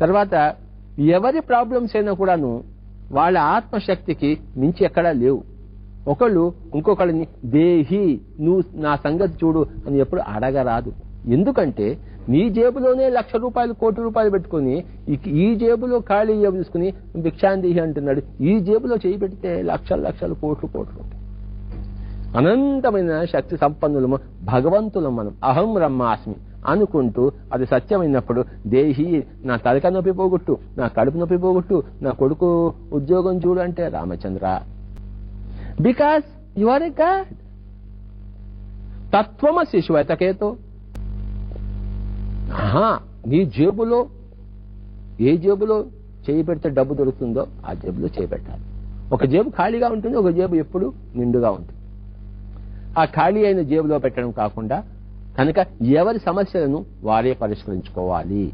తర్వాత ఎవరి ప్రాబ్లమ్స్ అయినా కూడాను వాళ్ళ ఆత్మశక్తికి మించి ఎక్కడా లేవు. ఒకళ్ళు ఇంకొకళ్ళని దేహి నువ్వు నా సంగతి చూడు అని ఎప్పుడు అడగరాదు. ఎందుకంటే నీ జేబులోనే లక్ష రూపాయలు కోటి రూపాయలు పెట్టుకుని ఈ- జేబులో ఖాళీ జేబు తీసుకుని భిక్షాందేహి అంటున్నాడు? ఈ జేబులో చేయి పెడితే లక్షలు లక్షలు కోట్లు కోట్లు అనంతమైన శక్తి సంపన్నులము భగవంతులం మనం. అహం బ్రహ్మాస్మి. అనుకుంటూ అది సత్యమైనప్పుడు దేహి నా తలక నొప్పి పోగొట్టు నా కడుపు నొప్పి పోగొట్టు నా కొడుకు ఉద్యోగం చూడు అంటే Ramachandra. Because you are a god తత్వమసి శ్వేతకేతో ఆహా నీ జేబులో ఏ జేబులో చేయి పెడితే డబ్బు దొరుకుతుందో ఆ జేబులో చేయి పెట్టాలి. ఒక జేబు ఖాళీగా ఉంటుంది ఒక జేబు ఎప్పుడు నిండుగా ఉంటుంది. ఆ ఖాళీ అయిన జేబులో పెట్టడం కాకుండా కనుక ఎవరి సమస్యలను వారే పరిష్కరించుకోవాలి.